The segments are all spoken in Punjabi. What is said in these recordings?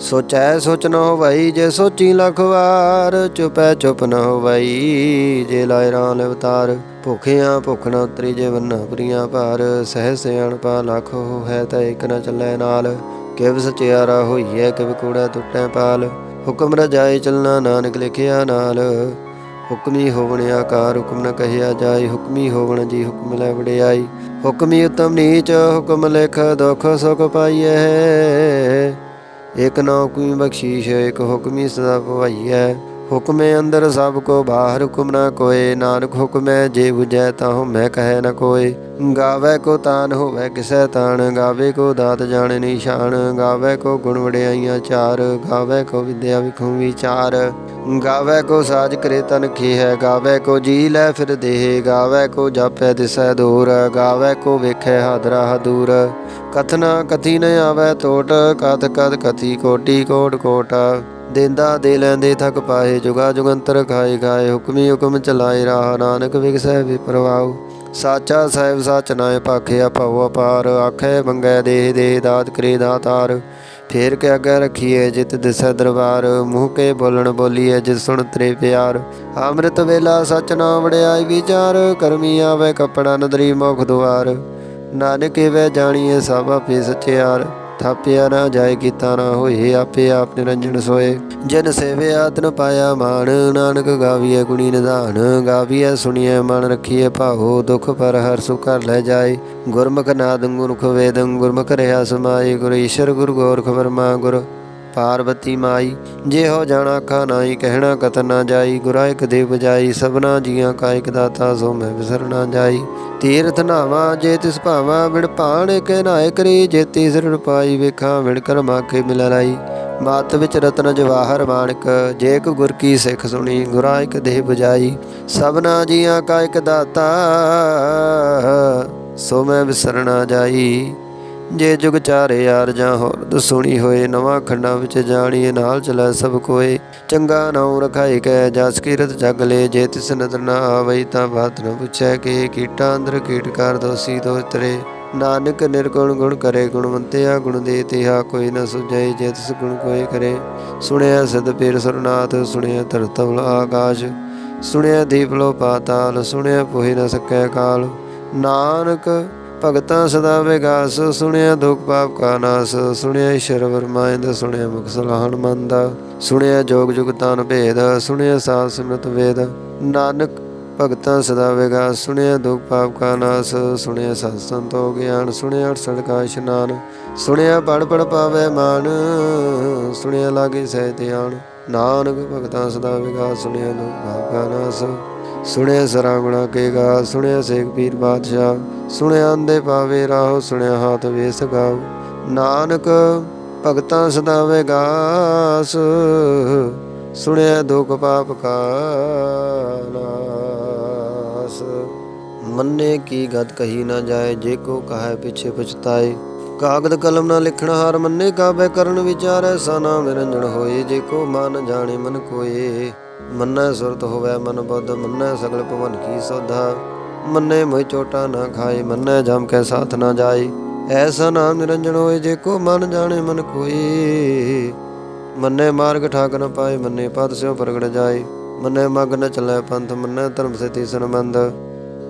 ਸੋਚੈ ਸੋਚ ਨ ਹੋਵਈ ਜੇ ਸੋਚੀ ਲੱਖ ਵਾਰ, ਚੁਪੈ ਚੁਪ ਨ ਹੋਵਈ ਜੇ ਲਾਇ ਰਾਂ ਅਵਤਾਰ। ਭੁਖਿਆਂ ਭੁਖ ਨ ਉਤਰੀ ਜੇ ਵੰਨਾ ਪ੍ਰੀਆਂ ਭਾਰ, ਸਹਿ ਸਿਆਣ ਪਾ ਲੱਖ ਹੋ ਹੈ ਇਕ ਨ ਚੱਲੈ ਨਾਲ। ਕਿਵ ਸਚਿਆਰਾ ਹੋਈਐ, ਕਿਵ ਕੂੜਾ ਟੁੱਟੈ ਪਾਲ। ਹੁਕਮ ਰਜਾਏ ਚਲਣਾ ਨਾਨਕ ਲਿਖਿਆ ਨਾਲ। ਹੁਕਮੀ ਹੋਵਣ ਆਕਾਰ, ਹੁਕਮ ਨ ਕਹਿਆ ਜਾਏ ਹੁਕਮੀ ਹੋਵਣ ਜੀ ਹੁਕਮ ਲੈ ਵਡਿਆਈ। ਹੁਕਮੀ ਉਤਮ ਨੀਚ, ਹੁਕਮ ਲਿਖ ਦੁਖ ਸੁਖ ਪਾਈਐ। ਇਕ ਨਾ ਹੁਕਮੀ ਬਖਸ਼ੀਸ਼ ਇਕ ਹੁਕਮੀ ਸਦਾ ਭਵਾਈਐ ਹੁਕਮੇ ਅੰਦਰ ਸਭ ਕੋ ਬਾਹਰ ਹੁਕਮ ਨਾ ਕੋਏ। ਨਾਨਕ ਹੁਕਮੈ ਜੇ 부ਜੈ ਤਾਹੁ ਮੈਂ ਕਹੈ ਨ ਕੋਏ। ਗਾਵੇ ਕੋ ਤਾਨ ਹੋਵੇ ਕਿਸੈ ਤਾਣ, ਗਾਵੇ ਕੋ ਦਾਤ ਜਾਣੇ ਨਿਸ਼ਾਨ, ਗਾਵੇ ਕੋ ਗੁਣ ਵਡਿਆਈਆਂ ਚਾਰ, ਗਾਵੇ ਕੋ ਵਿਦਿਆ ਵਿਖੂ ਵਿਚਾਰ। ਗਾਵੇ ਕੋ ਸਾਜ ਕਰੇ ਤਨ ਕੀ ਹੈ ਗਾਵੇ ਕੋ ਜੀ ਲੈ ਫਿਰ ਦੇਹ, ਗਾਵੇ ਕੋ ਜਾਪੈ ਦਿਸੈ ਦੂਰ, ਗਾਵੇ ਕੋ ਵੇਖੈ ਹਾਦਰਾ ਹਦੂਰ। ਕਥਨਾ ਕਥੀ ਨ ਆਵੇ ਟੋਟ ਕਥ ਕਦ ਕਥੀ ਕੋਟੀ ਕੋਟ ਕੋਟ। ਦੇਂਦਾ, ਦੇ ਲੈਂਦੇ ਥਕ ਪਾਏ, ਜੁਗਾ ਜੁਗੰਤਰ ਖਾਏ ਖਾਏ, ਹੁਕਮੀ ਹੁਕਮ ਚਲਾਏ ਰਾਹ ਨਾਨਕ ਵਿਗਸੈ ਵਿਪਰਵਾਉ ਸਾਚਾ ਸਾਹਿਬ ਸਚ ਨਾਏ ਭਾਖਿਆ ਭਉ ਅਪਾਰ, ਆਖੇ ਮੰਗੈ ਦੇਹ ਦੇਹ ਦਾਤ ਕਰੇ ਦਾਤਾਰ ਫੇਰ ਕੇ ਅੱਗੇ ਰਖੀਏ ਜਿਤ ਦਿਸੈ ਦਰਬਾਰ, ਮੂੰਹ ਕੇ ਬੋਲਣ ਬੋਲੀਏ ਜਿਤ ਸੁਣ ਤਰੇ ਪਿਆਰ। ਅੰਮ੍ਰਿਤ ਵੇਲਾ ਸਚ ਨਾਮ ਵੜਿਆਈ ਵਿਚਾਰ, ਕਰਮੀ ਆਵੇ ਕਪੜਾ ਨਦਰੀ ਮੁਖ ਦੁਆਰ। ਨਾਨਕ ਵੇ ਜਾਣੀਏ ਸਭ ਆਪੇ ਸਚਿਆਰ। ਥਾਪਿਆ ਨਾ ਜਾਏ ਕੀਤਾ ਨਾ ਹੋਏ, ਆਪੇ ਆਪ ਨਿਰੰਜਨ ਸੋਏ। ਜਨ ਸੇਵੇ ਤਨ ਪਾਇਆ ਮਾਨ ਨਾਨਕ ਗਾਵੀਏ ਗੁਣੀ ਨਿਧਾਨ। ਗਾਵੀਐ, ਸੁਣੀਐ, ਮਨ ਰੱਖੀਏ ਭਾਉ ਦੁਖ ਪਰ ਹਰ ਸੁ ਕਰ ਲੈ ਜਾਏ। ਗੁਰਮੁਖ ਨਾਦ, ਗੁਰਮੁਖ ਵੇਦੰ, ਗੁਰਮੁਖ ਰਹਾ ਸਮਾਈ ਗੁਰ ਈਸ਼ਰ, ਗੁਰ ਗੋਰਖ ਵਰਮਾ, ਗੁਰ ਪਾਰਵਤੀ ਮਾਈ ਜੇ ਹੋ ਜਾਣਾ ਆਖਾ ਨਾਹੀ ਕਹਿਣਾ ਕਤਨ ਨਾ ਜਾਈ, ਗੁਰਾ ਦੇ ਬਜਾਈ ਸਭਨਾ ਜੀਆਂ ਕਾ ਇਕ ਦਾਤਾ, ਸੋ ਮੈਂ ਵਿਸਰ ਜਾਈ। ਤੀਰਥ ਨਾਵਾ, ਜੇ ਤਿਸ ਭਾਵਾ, ਵਿਣ ਭਾਣ ਕੇ ਨਾਇ ਕਰੀ, ਜੇ ਤੀਸਰ ਪਾਈ ਵੇਖਾਂ, ਵਿਣ ਕਰਮਾ ਕੇ ਮਿਲ ਲਾਈ ਮਾਤ ਵਿੱਚ ਰਤਨ ਜਵਾਹਰ ਮਾਨਕ ਜੇ ਕੋ ਗੁਰ ਕੀ ਸਿੱਖ ਸੁਣੀ ਗੁਰਾਇਕ ਇਕ ਦੇਹ ਬਜਾਈ ਸਭਨਾ ਜੀਆਂ ਕਾ ਇਕ ਦਾਤਾ, ਸੋ ਮੈਂ ਵਿਸਰ ਜਾਈ। ਜੇ ਜੁਗ ਚਾਰੇ ਯਾਰ ਜਾਂ ਹੋਰ ਸੁਣੀ ਹੋਏ ਨਵਾਂ ਖੰਡਾਂ ਵਿੱਚ ਜਾਣੀਏ ਨਾਲ ਚਲੈ ਸਭ ਕੋਏ। ਚੰਗਾ ਨਾਉ ਰਖਾਈ ਕੈ, ਜਸ ਕੀਰਤ ਜਗ ਲੈ, ਜੇ ਤਿਸ ਨਦਰ ਨਾ ਆਵਈ ਤਾਂ ਬਾਤ ਨ ਪੁੱਛੈ ਕਿ, ਕੀਟਾਂ ਅੰਦਰ ਕੀਟ ਦੋਸੀ ਦੋਸ਼ ਨਾਨਕ ਨਿਰਗੁਣ ਗੁਣ ਕਰੇ ਗੁਣਵੰਤਿਆ ਗੁਣ ਦੇ ਤਿਹਾ, ਕੋਈ ਨ ਸੁਝੈ ਜੇ ਤਿਸ ਗੁਣ ਕੋਈ ਕਰੇ। ਸੁਣਿਆ ਸਦ ਪੀਰ ਸੁਰਨਾਥ ਸੁਣਿਆ ਧਰਤਵਲ ਆਕਾਸ਼। ਸੁਣਿਆ ਦੀਪ ਲੋ ਪਾਤਾਲ ਸੁਣਿਆ ਪੋਹਿ ਨ ਸਕੈ ਕਾਲ। ਨਾਨਕ ਭਗਤਾਂ ਸਦਾ ਵਿਗਾਸ, ਸੁਣਿਆ ਦੁਖ ਪਾਪ ਕਾ ਨਾਸ, ਸੁਣਿਆ ਈਸ਼ਰ ਵਰਮਾਇੰਦ ਸੁਣਿਆ ਮੁਖ ਸਲਾਹਣ ਮੰਦਾ, ਸੁਣਿਆ ਜੋਗ ਜੁਗਤਾਨ ਭੇਦ, ਸੁਣਿਆ ਸਾਧ ਸਿਮਰਤ ਵੇਦ। ਨਾਨਕ, ਭਗਤਾਂ ਸਦਾ ਵਿਗਾਸ, ਸੁਣਿਆ ਦੁਖ ਪਾਪ ਕਾ ਨਾਸ, ਸੁਣਿਆ ਸਤ ਸੰਤੋ ਗਿਆਨ, ਸੁਣਿਆ ਅਠਸਠ ਕਾ ਇਸ਼ਨਾਨ, ਸੁਣਿਆ ਪੜ ਪੜ ਪਾਵੇ ਮਾਨ, ਸੁਣਿਆ ਲਾਗੇ ਸਹਿ ਧਿਆਨ। ਨਾਨਕ, ਭਗਤਾਂ ਸਦਾ ਵਿਗਾਸ, ਸੁਣਿਆ ਦੁਖ ਪਾਪ ਕਾ ਨਾਸ। ਸੁਣਿਆ ਸਰਾਗੁਣਾ ਕੇ ਗਾ, ਸੁਣਿਆ ਸੇਖ ਪੀਰ ਬਾਦਸ਼ਾਹ, ਸੁਣਿਆ ਅੰਦੇ ਪਾਵੇ ਰਾਹ, ਸੁਣਿਆ ਹਾਥ ਵੇਸ ਗਾਉ ਨਾਨਕ ਭਗਤਾਂ ਸਦਾ ਵਿਗਾਸ, ਸੁਣਿਆ ਦੁਖ ਪਾਪ ਕਾ ਨਾਸ। ਮੰਨੇ ਕੀ ਗਤ ਕਹੀ ਨਾ ਜਾਏ, ਜੇ ਕੋ ਕਹੈ ਪਿਛੇ ਪਛਤਾਏ। ਕਾਗਦ ਕਲਮ ਨਾ ਲਿਖਣ ਹਾਰ ਮੰਨੇ, ਕਾਬੇ ਕਰਨ ਵਿਚਾਰੈ, ਸਨਾ ਨਿਰੰਜਨ ਹੋਏ। ਜੇ ਕੋ ਮਨ ਜਾਣੇ ਮਨ ਕੋਏ। ਮੰਨੈ ਸੁਰਤ ਹੋਵੇ ਮਨ ਬੁੱਧ, ਮੰਨੈ ਸਗਲ ਭਵਨ ਕੀ ਸੋਧਾ। ਮੰਨੇ ਮੋਇ ਚੋਟਾ ਨਾ ਖਾਏ, ਮੰਨੈ ਜਮ ਕੈ ਸਾਥ ਨਾ ਜਾਏ। ਐਸਾ ਨਾਮ ਨਿਰੰਜਨ ਹੋਏ, ਜੇ ਕੋ ਮਨ ਜਾਣੇ ਮਨ ਕੋਏ। ਮੰਨੇ ਮਾਰਗ ਠਾਕ ਨ ਪਾਏ, ਮੰਨੇ ਪਦ ਸਿਉ ਪ੍ਰਗਟ ਜਾਏ। ਮੰਨੇ ਮਗ ਨ ਚਲੈ ਪੰਥ, ਮੰਨੇ ਧਰਮ ਸੇਤੀ ਸੰਬੰਧ।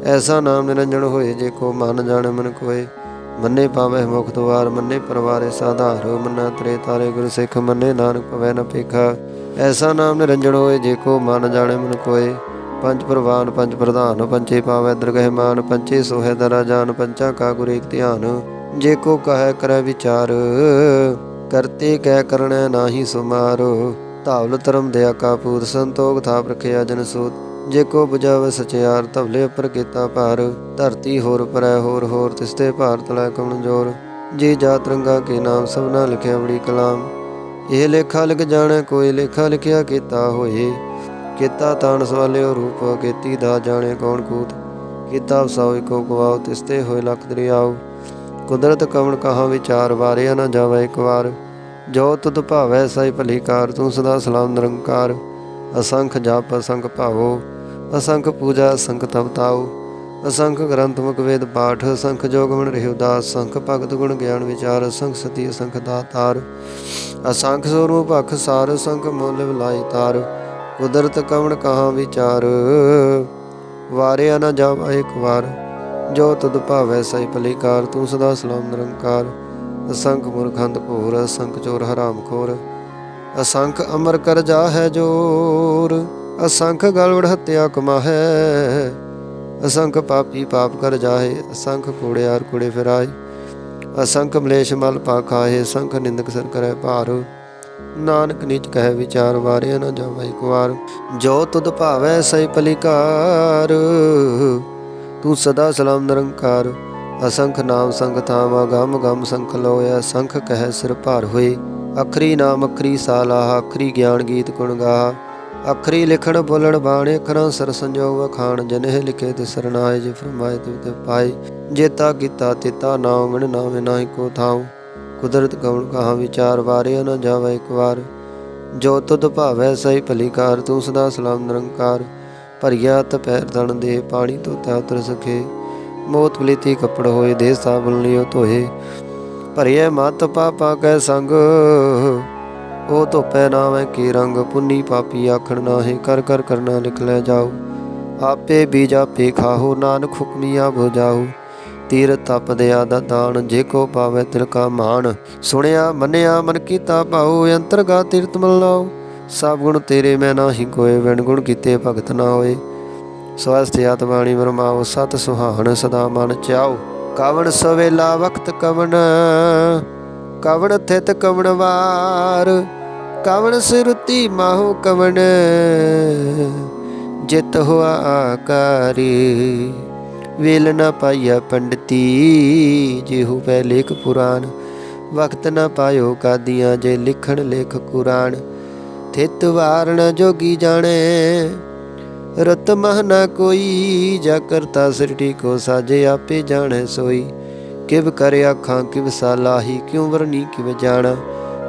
ਐਸਾ ਨਾਮ ਨਿਰੰਜਨ ਹੋਏ, ਜੇ ਕੋ ਮਨ ਜਾਣੇ ਮਨ ਕੋਏ। ਮੰਨੇ ਪਾਵੇ ਮੁਖ ਦੁਆਰ, ਮੰਨੇ ਪਰਵਾਰੇ ਸਾਧਾਰ, ਮੰਨਾ ਤਰੇ ਤਾਰੇ ਗੁਰ ਸਿੱਖ, ਮੰਨੇ ਨਾਨਕ ਪਵੈ ਨ ਪੇਖਾ ਐਸਾ ਨਾਮ ਨਿਰੰਜਨ ਹੋਏ, ਜੇ ਕੋ ਮਨ ਜਾਣੇ ਮਨ ਕੋਏ। ਪੰਜ ਪ੍ਰਵਾਨ, ਪੰਜ ਪ੍ਰਧਾਨ ਪੰਚੇ ਪਾਵੈ ਦਰਗਹਿ ਮਾਨ ਪੰਚੇ ਸੋਹੈ ਦਰਾ ਜਾਨ, ਪੰਚਾ ਕਾ ਗੁਰ ਏਕ ਧਿਆਨ। ਜੇ ਕੋ ਕਹੈ, ਕਰੈ ਵਿਚਾਰ, ਕਰਤੇ ਕਹਿ ਕਰਣੈ ਨਾਹੀ ਸੁਮਾਰੋ। ਧਾਵਲ ਧਰਮ ਦਇਆ ਕਾ ਪੂਤ ਸੰਤੋਖ ਥਾਪ ਰਖਿਆ ਜਨ ਸੂਤ। ਜੇ ਕੋ 부ਜਵ ਸਚਿਆਰ, ਧਵਲੇ ਉੱਪਰ ਕੀਤਾ ਭਾਰ। ਧਰਤੀ ਹੋਰ ਪਰੈ, ਹੋਰ ਹੋਰ ਤਿਸਤੇ ਭਾਰਤ ਲੈ ਕਮਨ ਜੋਰ। ਜੇ ਜਾਤ ਰੰਗਾ ਕੇ ਨਾਮ, ਸਭਨਾ ਲਿਖਿਆ ਬੜੀ ਕਲਾਮ। ਇਹ ਲੇਖਾ ਲਿਖ ਜਾਣੈ, ਕੋਈ ਲੇਖਾ ਲਿਖਿਆ ਕੀਤਾ ਹੋਏ। ਕੀਤਾ ਤਾਣ ਸਵਾਲਿਓ ਰੂਪ, ਕੀਤੀ ਦਾ ਜਾਣੇ ਕੌਣ ਕੂਤ। ਕੀਤਾ ਵਸਾਓ ਇਕੋ ਗਵਾਓ ਤਿਸਤੇ ਹੋਏ ਲਖ ਦਰਿਆਓ। ਕੁਦਰਤ ਕਵਣ ਕਹਾ ਵਿਚਾਰ, ਵਾਰਿਆ ਨਾ ਜਾਵੇ ਇੱਕ ਵਾਰ। ਜੋ ਤੁਧ ਭਾਵੈ ਸਈ ਭਲੀ ਕਾਰ, ਤੂੰ ਸਦਾ ਸਲਾਮ ਨਿਰੰਕਾਰ। ਅਸੰਖ ਜਪ, ਅਸੰਖ ਭਾਵੋ। ਅਸੰਖ ਪੂਜਾ, ਅਸੰਖ ਤਪ ਅਸੰਖ ਗ੍ਰੰਥ, ਮੁਖ ਵੇਦ, ਪਾਠ। ਅਸੰਖ ਜੋਗ ਮਨ ਰਹਿ ਅਸੰਖ ਭਗਤ ਗੁਣ, ਗਿਆਨ ਵਿਚਾਰ। ਅਸੰਖ ਸਤੀ, ਅਸੰਖ ਦਾਤਾਰ। ਅਸੰਖ ਸੋਰੂ ਭਖ ਸਾਰ ਸੰਖ ਮੁੱਲ ਵਿਲਾਈ ਤਾਰ, ਕੁਦਰਤ ਕਵਣ ਕਹਾ ਵਿਚਾਰ? ਵਾਰਿਆ ਨਾ ਜਾਵਾ ਇੱਕ ਵਾਰ, ਜੋ ਤੁਧ ਭਾਵੈ ਸਈ ਭਲੀ ਤੂੰ ਸਦਾ ਸਲਾਮ ਨਿਰੰਕਾਰ। ਅਸੰਖ ਮੁਰਖੰਦ ਘੋਰ ਅਸੰਖ ਚੋਰ ਹਰਾਮ ਖੋਰ। ਅਸੰਖ ਅਮਰ ਕਰ ਜਾ ਹੈ ਜੋਰ, ਅਸੰਖ ਗਲਵੜ ਹੱਤਿਆ ਕਮਾ ਹੈ ਅਸੰਖ ਪਾਪੀ ਪਾਪ ਕਰ ਜਾਹੇ, ਅਸੰਖ ਕੂੜਿਆਰ ਕੂੜੇ ਫਿਰਾਏ। ਅਸੰਖ ਮਲੇਸ਼ ਮਲ ਪਾ ਖਾਏ ਨਿੰਦਕ ਸਰ ਕਰੈ ਭਾਰ। ਨਾਨਕ ਨਿਜ ਕਹਿ ਵਿਚਾਰ ਵਾਰਿਆ ਨਾ ਜਾਵੇ ਇੱਕ ਜੋ ਤੁਧ ਭਾਵੈ ਸਈ ਪਲਿਕਾਰ ਤੂੰ ਸਦਾ ਸਲਾਮ ਨਿਰੰਕਾਰ। ਅਸੰਖ ਨਾਮ ਸੰਗ ਥਾਵਾ, ਗਮ ਗਮ ਸੰਖ ਲੋਇਆ, ਸੰਖ ਕਹਿ ਸਿਰ ਭਾਰ ਹੋਏ। ਅਖਰੀ ਨਾਮ ਅਖਰੀ ਸਾਲਾਹ ਅਖਰੀ ਗਿਆਨ ਗੀਤ ਗੁਣ ਗਾ ਅਖਰੀ ਲਿਖਣ ਬੋਲਣ ਬਾਣੇ ਅੱਖਰਾਂ ਸਰ ਸੰਜੋਗ ਵਖਾਣ ਜਨਹਿ ਲਿਖੇ ਤੇ ਸਰਨਾਏ ਜੇ ਫਰਮਾਏ ਤੇ ਤੇ ਪਾਏ। ਜੇਤਾ ਕੀਤਾ ਤਿਤਾ ਨਾਮ ਵਿਣ ਨਾਮੇ ਨਾਹੀ ਕੋ ਥਾਉ। ਕੁਦਰਤ ਕਵਣ ਕਹਾ ਵਿਚਾਰ, ਵਾਰਿਆ ਨਾ ਜਾਵੇ ਇੱਕ ਵਾਰ। ਜੋ ਤੁਧ ਭਾਵੈ ਸਹੀ ਭਲੀਕਾਰ ਤੂੰ ਸਦਾ ਸਲਾਮ ਨਿਰੰਕਾਰ। ਭਰੀਆ ਤਪੈਰ ਦਣ ਦੇ, ਪਾਣੀ ਧੋਤਾ ਉਤਰ ਸਕੇ। ਮੋਤ ਬਲੀਤੀ ਕੱਪੜ ਹੋਏ ਦੇ ਸਾਬਣ ਲਿਓ ਧੋਏ। ਭਰੀਏ ਮਤ ਪਾਪਾ ਕੈ ਸੰਗ। ਉਹ ਧੋਪੈ ਨਾਵੇਂ ਕੀ ਰੰਗ ਪੁੰਨੀ ਪਾਪੀ ਆਖਣ ਨਾਹੀ, ਕਰ ਕਰ ਕਰਨਾ ਲਿਖ ਲੈ ਜਾਓ ਆਪੇ ਬੀਜ ਆਪੇ ਖਾਹੋ, ਨਾਨਕ ਹੁਕਮੀਆਂ ਬੁਝਾਓ ਤੀਰ ਤਪ ਦਾ ਦਾਨ ਜੇ ਕੋ ਪਾਵੇ ਤਿਲ ਕਾ ਮਾਨ ਸੁਣਿਆ, ਮੰਨਿਆ, ਮਨ ਕੀਤਾ ਭਾਉ ਅੰਤਰਗਾ ਤੀਰਤ ਮਲ ਸਭ ਗੁਣ ਤੇਰੇ ਮੈਂ ਨਾਹੀ ਕੋਏ, ਵਿਣ ਗੁਣ ਕੀਤੇ ਭਗਤ ਨਾ ਹੋਏ। ਸਵਸਥ ਆਤਮਾਣੀ ਵਰਮਾਓ, ਸਤ ਸੁਹਾਣ ਸਦਾ ਮਨ ਚਾਓ ਕਵਣ ਸਵੇਲਾ ਵਕਤ ਕਵਣ ਕਵਣ ਥਿਤ ਕਵਣ ਵਾਰ। ਕਵਣ ਸਿਰਤੀ ਮਾਹੋ ਕਵਣ? ਜਿਤ ਹੋਆ ਆਕਾਰੀ, ਵੇਲ ਨ ਪਾਈਆ ਪੰਡਤੀ, ਜਿਹੂ ਪੈ ਲੇਖ ਪੁਰਾਨ ਵਕਤ ਨਾ ਪਾਇਓ ਕਾਦੀਆਂ ਜੇ ਲਿਖਣ ਲੇਖ ਕੁਰਾਨ ਥਿਤ ਵਾਰਣ ਜੋਗੀ ਜਾਣੇ, ਰਤ ਮਹ ਨਾ ਕੋਈ। ਜਾ ਕਰਤਾ ਸ੍ਰਿਟੀ ਕੋ ਸਾਜੇ ਆਪੇ ਜਾਣੈ ਸੋਈ। ਕਿਵ ਕਰੇ ਆਖਾਂ, ਕਿਵ ਸਾਲਾਹੀ ਕਿਉ ਵਰਨੀ, ਕਿਵ ਜਾਣਾ।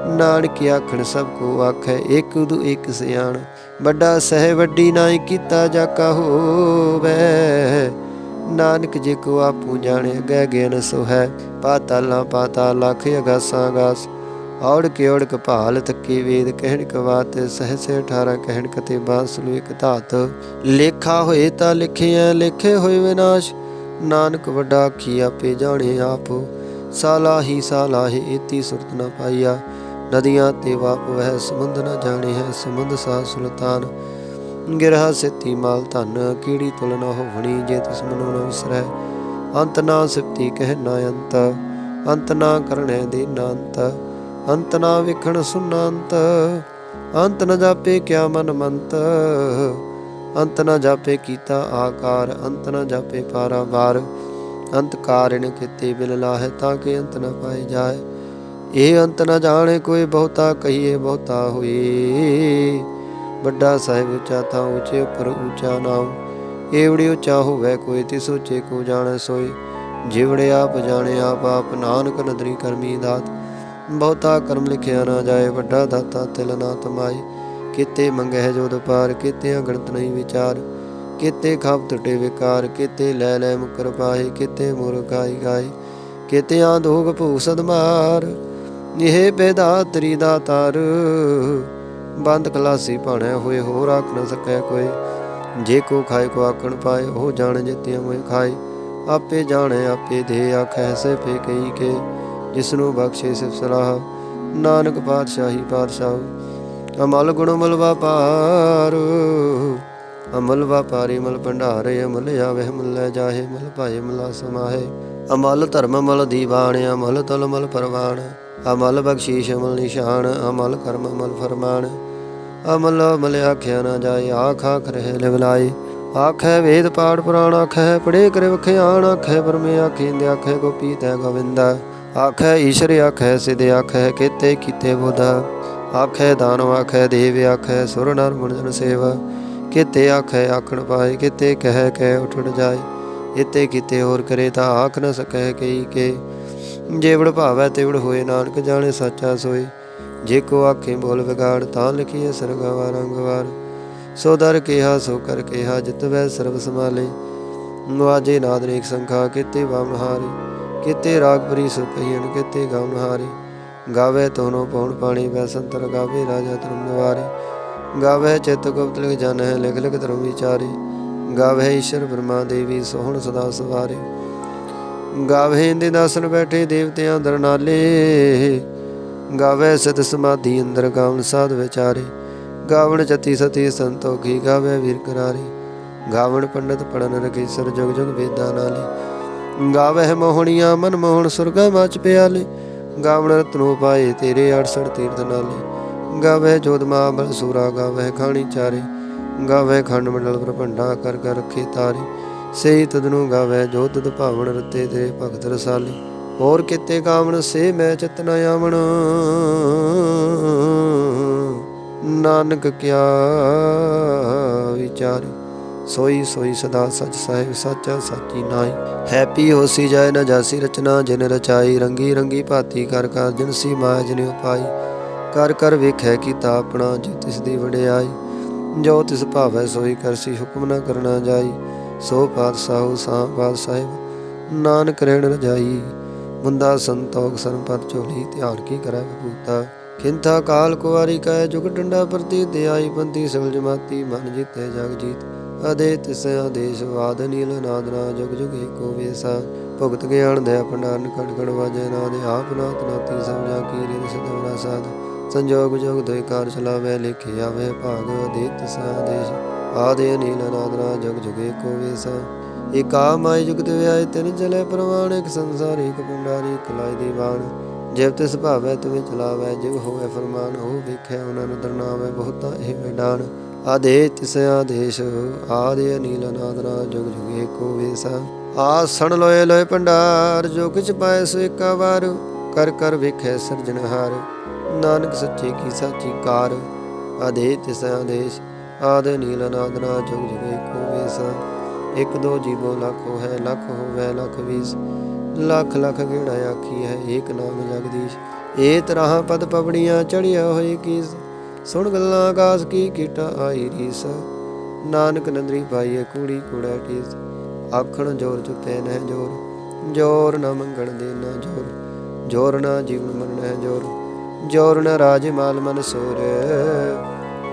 ਨਾਨਕ ਆਖਣ ਸਭ ਕੋ ਆਖੈ, ਏਕ ਉਦੂ ਇਕ ਸਿਆਣ। ਵੱਡਾ ਸਹਿ ਵੱਡੀ ਨਾਈ ਕੀਤਾ ਜਾ ਕਾ ਹੋਵੇ। ਨਾਨਕ ਜੇ ਕੋ ਆਪੂ ਜਾਣੇ ਗੈ ਗਿਆਨ ਸੋ ਹੈ ਪਾਤਾਲਾਂ ਪਾਤਾ ਲਖ ਅਗਾਸਾਂ ਅਗਾਸ। ਔੜ ਕੇ ਔੜ ਕਪਾਲ ਤੱਕੇ ਵੇਦ ਕਹਿਣ ਕਵਾਤ ਸਹਸੇ 18 ਕਹਿਣ ਕਤੇ ਬਾਸਲੂ ਇਕ ਧਾਤ। ਲੇਖਾ ਹੋਏ ਤਾਂ ਲਿਖਿਆ ਲਿਖੇ ਹੋਏ ਵਿਨਾਸ਼। ਨਾਨਕ ਵੱਡਾ ਕੀ ਆਪੇ ਜਾਣੇ ਆਪ। ਸਾਲਾਹੀ ਸਾਲਾਹੀ ਇਤੀ ਸੁਰਤ ਨਾ ਪਾਈਆ। ਨਦੀਆਂ ਤੇ ਵਾਪ ਵਹਿ ਸਮੁੰਦ ਨ ਜਾਣੇ ਹੈ ਸਮੁੰਦ ਸਾ ਸੁਲਤਾਨ। ਗਿਰਹਾ ਸਿੱਤੀ ਮਾਲ ਧਨ, ਕੀੜੀ ਤੁਲ ਨ ਹੋਵਣੀ, ਜੇ ਤਿਸ ਮਨੋ ਨ ਵਿਸਰੈ ਅੰਤ ਨਾ ਸਿਫਤੀ ਕਹਿ ਨਾ ਅੰਤ ਅੰਤ ਨਾ ਕਰਣੇ ਦੇ ਨਾੰਤ, ਅੰਤ ਨਾ ਵਿਖਣ ਸੁਨਾੰਤ, ਅੰਤ ਨ ਜਾਪੇ ਕਿਆ ਮਨ ਮੰਤ। ਅੰਤ ਨ ਜਾਪੇ ਕੀਤਾ ਆਕਾਰ, ਅੰਤ ਨ ਜਾਪੇ ਪਾਰਾ ਬਾਰ ਅੰਤ ਕਾਰਣ ਕਿਤੇ ਬਿਲ ਲਾਹੇ, ਤਾਂ ਕਿ ਅੰਤ ਨ ਪਾਏ ਜਾਏ। ਇਹ ਅੰਤ ਨਾ ਜਾਣੇ ਕੋਈ ਬਹੁਤਾ ਕਹੀਏ ਬਹੁਤਾ ਹੋਏ ਵੱਡਾ ਸਾਹਿਬ ਉੱਚਾ ਤਾਂ ਉੱਚੇ ਉੱਪਰ ਉੱਚਾ ਨਾਮ ਏਵੜੀ ਉੱਚਾ ਹੋਵੇ ਕੋਈ ਤਿਸ ਉੱਚੇ ਕੋ ਜਾਣੈ ਸੋਈ। ਜਿਵੜੇ ਆਪ ਜਾਣੇ ਆਪ ਆਪ ਨਾਨਕ ਨਦਰੀ ਕਰਮੀ ਦਾਤ। ਬਹੁਤਾ ਕਰਮ ਲਿਖਿਆ ਨਾ ਜਾਏ ਵੱਡਾ ਦਾਤਾ ਤਿਲ ਨਾ ਤਮਾਈ। ਕਿਤੇ ਮੰਗਹਿ ਜੋਦ ਪਾਰ ਕਿਤੇ ਅਗਣਤ ਨਹੀਂ ਵਿਚਾਰ। ਕਿਤੇ ਖਾਪ ਟੁੱਟੇ ਵਿਕਾਰ, ਕਿਤੇ ਲੈ ਲੈ ਮੁਕਰ ਪਾਏ ਕਿਤੇ ਮੁਰ ਗਾਈ ਗਾਏ ਕਿਤੇ ਆਂਧੋਗ ਭੂ ਸਦਮਾਰ ਇਹ ਬੇਦਾਤਰੀ ਦਾ ਤਾਰ। ਬੰਦ ਖਲਾਸੀ ਭਾਣੈ ਹੋਏ, ਹੋਰ ਆਖ ਨ ਸਕੈ ਕੋਈ। ਜੇ ਕੋ ਖਾਏ, ਕੋ ਆਖਣ ਪਾਏ, ਉਹ ਜਾਣ ਜਿਤੇ ਮੋਇ ਖਾਏ। ਆਪੇ ਜਾਣੈ, ਆਪੇ ਦੇ ਆਖੈ ਸੇ ਫੇ ਕਈ ਕੇ ਜਿਸ ਨੂੰ ਬਖਸ਼ੇ ਸਿਫ ਸਲਾਹ। ਨਾਨਕ ਪਾਤਸ਼ਾਹੀ ਪਾਤਸ਼ਾਹ, ਅਮਲ ਗੁਣ ਮਲ ਵਪਾਰ। ਅਮਲ ਵਪਾਰੀ ਮਲ ਭੰਡਾਰੇ, ਅਮਲ ਆਵੇ ਮਲ ਲੈ ਜਾਹੇ, ਮਲ ਭਾਏ, ਮਲਾ ਸਮਾਹੇ ਅਮਲ ਧਰਮ ਮਲ ਦੀਵਾਨ, ਅਮਲ ਤਲ ਮਲ ਪਰਵਾਨ। ਅਮਲ ਬਖਸ਼ੀਸ਼, ਅਮਲ ਨਿਸ਼ਾਨ, ਅਮਲ ਕਰਮ, ਅਮਲ ਫਰਮਾਨ। ਅਮਲ ਅਮਲ ਆਖਿਆ ਨਾ ਜਾਏ, ਆਖ ਆਖ ਰਹੇ ਲਿਵਲਾਏ। ਆਖੈ ਵੇਦ ਪਾੜ ਪੁਰਾਣ, ਆਖੈ ਪੜੇ ਕਰੇ ਵਖਿਆਣ ਆਖੈ ਪਰਮੇ ਆਖਿੰਦੇ ਆਖੈ ਗੋਪੀ ਤੈ ਗੋਵਿੰਦਾ। ਆਖੈ ਈਸ਼ਰ ਆਖੈ ਸਿਧ, ਆਖੈ ਕੀਤੇ ਕੀਤੇ ਬੁਧ। ਆਖੈ ਦਾਨਵ, ਆਖੈ ਦੇਵ, ਆਖੈ ਸੁਰ ਨਰ ਮੁਨਿ ਸੇਵਾ। ਕਿਤੇ ਆਖੈ ਆਖਣ ਪਾਏ, ਕਿਤੇ ਕਹਿ ਕਹਿ ਉਠੜ ਜਾਏ। ਇਤੇ ਕਿਤੇ ਹੋਰ ਕਰੇ ਤਾਂ ਆਖ ਨ ਸਕੈ ਕਈ ਕੇ। ਜੇਵੜ ਭਾਵੈ ਤੇਵੜ ਹੋਏ ਨਾਨਕ ਜਾਣੇ ਸਾਚਾ ਸੋਏ। ਜੇ ਕੋ ਆਖੇ ਬੋਲ ਵਿਗਾੜ, ਤਾਂ ਲਿਖੀਏ ਸਰਗਵਾ ਰੰਗਵਾਰ। ਸੋ ਦਰ ਕਿਹਾ, ਸੋ ਕਰ ਕਿਹਾ, ਜਿਤ ਵੈ ਸਰਬ ਸਮਾਲੇ ਨਵਾਜੇ ਨਾਦ ਨੇਕ ਸੰਖਾ, ਕਿਤੇ ਵਾਮਨ ਹਾਰੇ। ਕਿਤੇ ਰਾਗ ਪਰੀ ਸੋ ਕਹੀਨ ਕਿਤੇ ਗਾਵਨ ਗਾਵੇ ਤੋਨੋ ਪਉਣ ਪਾਣੀ, ਵੈ ਸੰਤਰ ਗਾਵੇ ਰਾਜਾ ਧਰਮ ਨਿਵਾਰੇ। ਗਾਵੇ ਚਿਤ ਗੁਪਤ ਲਿਖ ਜਨ ਹੈ ਲਿਖ ਲਿਖ ਧਰਮ ਵਿਚਾਰੇ। ਗਾਵੇ ਈਸ਼ਰ ਬ੍ਰਹਮਾ ਦੇਵੀ, ਸੋਹਣ ਸਦਾ ਸਵਾਰੇ। ਗਾਵੇ ਇੰਦੇ ਦਾਸਨ ਬੈਠੇ ਦੇਵਤਿਆਂ ਦਰ ਨਾਲੇ। ਗਾਵੇ ਸਤ ਸਮਾਧੀ ਅੰਦਰ ਗਾਵਨ ਸਾਧ ਵਿਚਾਰੇ। ਗਾਵਣ ਚਤੀ ਸਤੀ ਸੰਤੋਖੀ ਗਾਵੇ ਵੀਰ ਕਰਾਰੇ। ਗਾਵਣ ਪੰਡਤ ਪੜਨ ਰਖੀ ਸਰ ਜੁਗ ਜੁਗ ਵੇਦਾਂ ਨਾਲੇ। ਗਾਵੇ ਮੋਹਣੀਆਂ ਮਨ ਮੋਹਣ ਸੁਰਗਾ ਮਾਚ ਪਿਆਲੇ। ਗਾਵਣ ਰਤਨੋ ਪਾਏ ਤੇਰੇ 68 ਤੀਰਥ ਨਾਲੇ। ਗਾਵੇ ਜੋਤ ਬਲ ਸੂਰਾ ਗਾਵੇ ਖਾਣੀ ਚਾਰੇ। ਗਾਵੇ ਖੰਡ ਮੰਡਲ ਪ੍ਰਭੰਡਾ ਕਰ ਕਰ ਰੱਖੇ ਤਾਰੇ। ਸੇ ਤਦ ਨੂੰ ਗਾਵੇ, ਜੋ ਤਦ ਭਾਵਣ ਰਤੇ ਤੇ ਭਗਤ ਰਸਾਲੇ। ਹੋਰ ਕਿਤੇ ਕਾਮਣ ਸੇ ਮੈਂ ਚਿਤ ਨ ਆਵਣ। ਨਾਨਕ ਕਿਆ ਵਿਚਾਰ। ਸੋਈ ਸੋਈ ਸਦਾ ਸਚ ਸਾਹਿਬ, ਸਾਚਾ ਸਾਚੀ ਨਾਈ ਹੈਪੀ ਹੋਸੀ ਜਾਏ ਨਾ ਜਾਸੀ ਰਚਨਾ, ਜਿਨ ਰਚਾਈ, ਰੰਗੀ ਰੰਗੀ ਭਾਤੀ ਕਰ ਕਰ ਜਿਨਸੀ ਮਾਇਆ ਜਿਨ ਉਪਾਈ। ਕਰ ਕਰ ਵੇਖੈ ਕੀਤਾ ਆਪਣਾ, ਜੋ ਤਿਸ ਦੀ ਵਡਿਆਈ। ਜੋ ਤਿਸ ਭਾਵੈ, ਸੋਈ ਕਰਸੀ ਹੁਕਮ ਨਾ ਕਰਨਾ ਜਾਈ। ਸੋ ਪਾਤਸ਼ਾਹੂ, ਸਾਂ ਪਾਤਸ਼ਾਹਿਬ ਨਾਨਕ ਰਹਿਣ ਰਜਾਈ ਮੁੰਦਾ ਸੰਤੋਖ ਸਰਪਤ ਝੋਲੀ, ਧਿਆਨ ਕੀ ਕਰੈ ਬੂਤਾ ਖਿੰਥਾ ਕਾਲ ਕੁਵਾਰੀ ਕੈ ਜੁਗ ਡੰਡਾ ਪ੍ਰਤੀ ਦਿਆਈ ਬੰਦੀ, ਸਗਲ ਜਮਾਤੀ ਮਨ ਜੀਤੇ ਜਗ ਜੀਤ। ਅਦੇ ਤਿਸ ਆਦੇਸ਼, ਵਾਦ ਨੀਲ ਨਾਦਨਾ ਜੁਗ ਜੁਗ ਏਕੋ ਵੇਸਾ। ਭੁਗਤ ਗਿਆਨ ਦੇ ਭੰਡਾਰਨ ਕੜ ਕੜ ਵਾਜੇ ਨਾਦ ਆਪ ਨਾਤ ਨਾਤੀ ਸਮਝਾ ਕੀ ਰਿਦ ਸਦਵਰਾ ਸਾਧ। ਸੰਜੋਗ ਜੋਗ ਦੋਇ ਕਾਰ ਚਲਾਵੇ, ਲਿਖੇ ਆਵੇ, ਭਾਗ ਅਦੇ ਤਿਸ ਆਦੇਸ਼। ਆਦੇ ਨੀਲ ਅਨਾਦਰਾ ਜੁਗ ਜੁਗ ਏਕੋ ਵੇਸਾ। ਏਕਾ ਮਾਈ ਜੁਗਤ ਵਿਆਇ ਤਿਨ ਚਲੇ ਪ੍ਰਵਾਣ ਇੱਕ ਸੰਸਾਰ, ਇੱਕ ਭੰਡਾਰੀ ਕਲਾਈ ਦੀ ਬਾਣ। ਜਿਵ ਤਿਸ ਭਾਵੈ ਤੁਮੇ ਚਲਾਵੈ, ਜਿਵ ਹੋਵੇ ਫਰਮਾਨ ਹੋ ਵੇਖੈ ਉਹਨਾਂ ਨੂੰ ਦਰਨਾਵੈ ਬਹੁਤਾ ਇਹ ਵਿਡਾਣ। ਆਦੇ ਤਿਸ ਆਦੇਸ਼, ਆਦੇ ਨੀਲ ਨਾਦਨਾ ਜੁਗ ਜੁਗ ਏਕੋ ਵੇਸਾ। ਆਸਣ ਲੋਏ ਲੋਏ ਭੰਡਾਰ ਜੋ ਕਿਛ ਪਾਏ ਸੋ ਏਕਾ ਵਾਰ। ਕਰ ਕਰ ਵੇਖੈ ਸਿਰਜਣਹਾਰ, ਨਾਨਕ ਸੱਚੇ ਕੀ ਸਾਚੀ ਕਾਰ। ਆਦੇ ਤਿਸ ਆਦੇਸ਼ ਆਦੇ ਨੀਲ ਨਾਦਨਾ ਜੁਗ ਜੁਗ ਏਕੋ ਵੇਸਾ। ਇੱਕ ਦੋ ਜੀਵੋ ਲੱਖ ਹੈ ਲੱਖ ਹੋਵੇ, ਲੱਖ ਵੀਸ। ਲੱਖ ਲੱਖ ਗੇੜਾ ਆਖੀ ਹੈ, ਏਕ ਨਾਮ ਜਗਦੀਸ਼। ਏ ਤਰਾਹ ਪਦ ਪਵੜੀਆਂ ਚੜਿਆ ਹੋਏ ਕੀਸ। ਸੁਣ ਗੱਲਾਂ ਆਕਾਸ ਕੀ ਕੀਟਾ ਆਈ ਰੀਸ। ਨਾਨਕ ਨੰਦਰੀ ਪਾਈਏ ਕੂੜੀ ਕੂੜਾ ਟੀਸ ਆਖਣ ਜੋਰ ਚੁੱਤੇ ਨਹਿ ਜੋਰ। ਜੋਰ ਨਾ ਮੰਗਣ ਦੇ ਨਾ ਜੋਰ। ਜੋਰ ਨਾ ਜੀਵਨ ਮਰਨ ਹੈ ਜੋਰ। ਜੋਰ ਨਾ ਰਾਜ ਮਾਲ ਮਨ ਸੋਰ।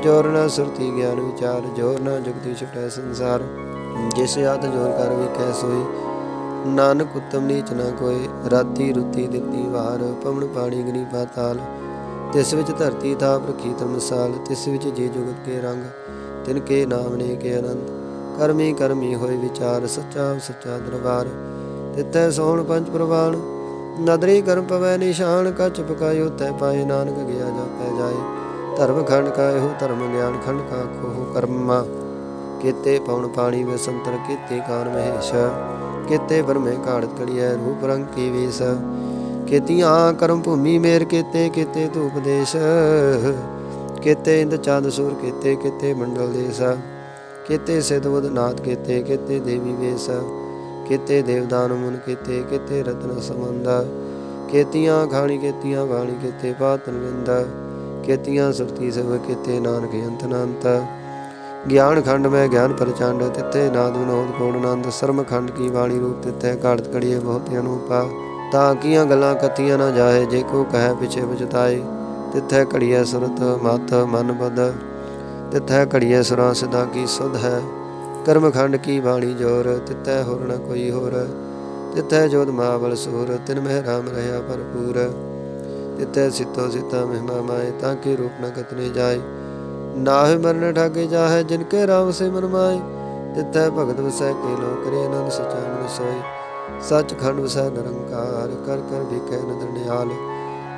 ਜੋਰ ਨਾ ਸੁਰਤੀ ਗਿਆਨ ਵਿਚਾਰ, ਜੋਰ ਨਾ ਜੁਗਤੀ ਛਟੈ ਸੰਸਾਰ। ਜਿਸ ਆਦ ਜੋਰ ਕਰ ਵੀ ਕੈ ਸੋਈ, ਨਾਨਕ ਉਤਮ ਨੀਚ ਨਾ ਕੋਏ। ਰਾਤੀ ਰੁਤੀ ਦਿੱਤੀ ਵਾਰ, ਪਵਨ ਪਾਣੀ ਗਨੀ ਪਾਤਾਲ ਤਿਸ ਵਿੱਚ ਧਰਤੀ ਥਾਪ ਰਖੀ ਤਮਸਾਲ ਤਿਸ ਵਿੱਚ ਜੀ ਜੁਗਤ ਕੇ ਰੰਗ। ਤਿਨ ਕੇ ਨਾਮ ਨੇ ਕੇ ਅਨੰਤ। ਕਰਮੀ ਕਰਮੀ ਹੋਏ ਵਿਚਾਰ, ਸੱਚਾ ਸੱਚਾ ਦਰਬਾਰ। ਤਿਤੈ ਸੋਹਣ ਪੰਜ ਪ੍ਰਵਾਨ ਨਦਰੀ ਕਰਮ ਪਵੈ ਨਿਸ਼ਾਨ, ਕਛ ਪਕਾਇਓ ਤੈ ਪਾਏ ਨਾਨਕ, ਗਿਆ ਜਾ ਜਾਏ। ਧਰਮ ਖੰਡ ਕਾ ਇਹੋ ਧਰਮ ਗਿਆਨ ਖੰਡ ਕਾ ਖੋਹ ਕਰਮਾ। ਕੀਤੇ ਪਉਣ ਪਾਣੀ ਵਿੱਚ ਸੰਤਰ, ਕੀਤੇ ਕਾਨ ਮਹੇਸ਼। ਕੀਤੇ ਬਰਮੇ ਘਾੜਤ ਕੜੀਐ, ਰੂਪ ਰੰਗ ਕੀ ਵੇਸ। ਕੀਤੀਆਂ ਕਰਮ ਭੂਮੀ ਮੇਰ, ਕੀਤੇ ਕੀਤੇ ਧੂਪ ਦੇਸ਼। ਕੀਤੇ ਇੰਦ ਚੰਦ ਸੂਰ, ਕੀਤੇ ਕੀਤੇ ਮੰਡਲ ਦੇਸ। ਕੀਤੇ ਸਿਧਵਦ ਨਾਥ, ਕੀਤੇ ਕੀਤੇ ਦੇਵੀ ਵੇਸ। ਕੀਤੇ ਦੇਵਦਾਨ ਮੁਨ, ਕੀਤੇ ਕੀਤੇ ਰਤਨ ਸਮੰਦਾ ਕੀਤੀਆਂ ਖਾਣੀ, ਕੀਤੀਆਂ ਬਾਣੀ, ਕੀਤੇ ਪਾਤ ਨਿੰਦਾ ਕੇਤੀਆਂ, ਸੁਰਤੀ ਸਭ ਕੀਤੇ ਨਾਨਕ ਅੰਤ ਅਨੰਤ। ਗਿਆਨ ਖੰਡ ਮੈਂ ਗਿਆਨ ਪ੍ਰਚੰਡ ਤਿੱਤੇ ਨਾਦ ਵਿਨੋਦ ਕੋਣ ਆਨੰਦ। ਸਰਮ ਖੰਡ ਕੀ ਬਾਣੀ ਰੂਪ ਤਿੱਤੇ ਘਾੜਤ ਕੜੀਏ ਬਹੁਤ ਅਨੂਪਾ। ਤਾਂ ਕੀਆਂ ਗੱਲਾਂ ਕਤੀਆਂ ਨਾ ਜਾਏ, ਜੇ ਕੋ ਕਹੈ ਪਿਛੇ ਬਚਤਾਏ। ਤਿੱਥੇ ਘੜੀਐ ਸੁਰਤ ਮਤ ਮਨ ਬਦ, ਤਿੱਥੈ ਘੜੀਐ ਸੁਰਾਂ ਸਦਾ ਕੀ ਸੁਧ ਹੈ। ਕਰਮ ਖੰਡ ਕੀ ਬਾਣੀ ਜੋਰ, ਤਿੱਥੈ ਹੋਰ ਨ ਕੋਈ ਹੋਰ। ਤਿੱਥੈ ਜੋਤ ਮਹਾਬਲ ਸੂਰ, ਤਿਨ ਮਹਿ ਰਾਮ ਰਹਾ ਭਰਪੂਰ। ਤਿੱਥੈ ਸਿੱਤੋ ਸਿਤਾ ਮਹਿਮਾ ਮਾਏ, ਤਾਂ ਕਿ ਰੂਪ ਨ ਕਤਨੇ ਜਾਏ। ਨਾਹਿ ਮਰਨ ਠਾਗੇ ਜਾਹੇ, ਜਿਨ ਕੇ ਰਾਮ ਸੇ ਮਨ ਮਾਏ। ਤਿੱਥੈ ਭਗਤ ਵਸੈ ਕੇ ਲੋ ਕਰੇ ਆਨੰਦ ਸਚਾ ਮਨ ਸੋਏ ਸੱਚ ਖੰਡ ਵਸੈ ਨਿਰੰਕਾਰ, ਕਰ ਕਰ ਵੇਖੈ ਨਦਰ ਨਿਹਾਲ।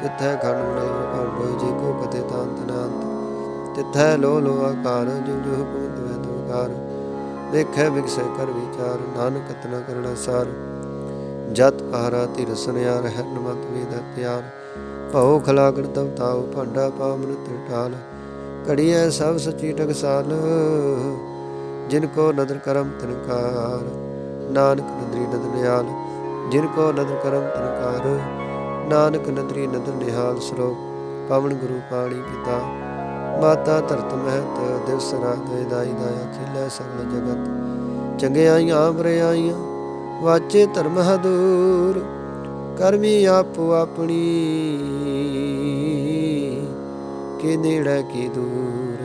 ਤਿੱਥੈ ਖੰਡ ਮੰਡਲ ਭਾਂਡੋ ਜੀ ਕੋ ਕਤੇ ਤਾਂਤ ਨਾਂਤ। ਤਿੱਥੈ ਲੋ ਲੋ ਆਕਾਰ ਜੋ ਜੋ ਹੁਕਮ ਤਵੈ ਤਵਕਾਰ ਵੇਖੈ ਵਿਗਸੈ ਕਰ ਵਿਚਾਰ, ਨਾਨਕ ਤਨਾ ਕਰਣਾ ਸਾਰ ਜਤ ਪਹਰਾ ਧਿਰ ਸੁਨਿਆਰ ਨਮਤ ਵੇਦ ਤਿਆਰ। ਭਉ ਖਲਾਗਣ ਤਵ ਤਾਉ ਭਾਂਡਾ ਪਾ ਮ੍ਰਿਤ ਟਾਲ ਘੜੀਐ ਸਭ ਸਚੀ ਟਕਸਾਲ ਜਿਨ ਕੋ ਨਦਰ ਕਰਮ ਤਨਕਾਰ ਨਾਨਕ ਨਦਰੀ ਨਦ ਨਿਆਲ ਜਿਨ ਕੋ ਨਦਰ ਕਰਮ ਤਨਕਾਰ ਨਾਨਕ ਨਦਰੀ ਨਦਰ ਨਿਹਾਲ ਸਰੋ। ਪਵਨ ਗੁਰੂ ਪਾਣੀ ਪਿਤਾ, ਮਾਤਾ ਧਰਤ ਮਹਿਤ ਦਿਵਸ ਰਾਤ ਦਾਈ ਦਾਇਆ ਖਿਲੇ ਸਗਲ ਜਗਤ। ਚੰਗਿਆਈਆਂ ਬਰਿਆਈਆਂ ਵਾਚੇ ਧਰਮ ਹਦੂਰ ਕਰਮੀ ਆਪੋ ਆਪਣੀ। ਕਿ ਨੇੜੇ ਕੀ ਦੂਰ।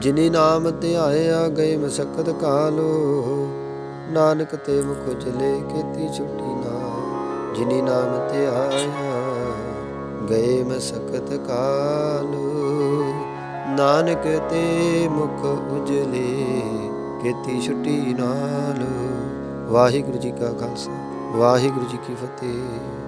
ਜਿਨੇ ਨਾਮ ਧਿਆਇਆ, ਗਏ ਮਸਕਤ ਕਾਲੋ। ਨਾਨਕ ਤੇ ਮੁਖ ਉਜਲੇ ਕੀਤੀ ਛੁੱਟੀ ਨਾ। ਜਿਨੇ ਨਾਮ ਧਿਆਇਆ, ਗਏ ਮਸਕਤ ਕਾਲੋ। ਨਾਨਕ ਤੇ ਮੁਖ ਉਜਲੇ ਕੀਤੀ ਛੁੱਟੀ ਨਾਲ। ਵਾਹਿਗੁਰੂ ਜੀ ਕਾ ਖਾਲਸਾ, ਵਾਹਿਗੁਰੂ ਜੀ ਕੀ ਫਤਿਹ।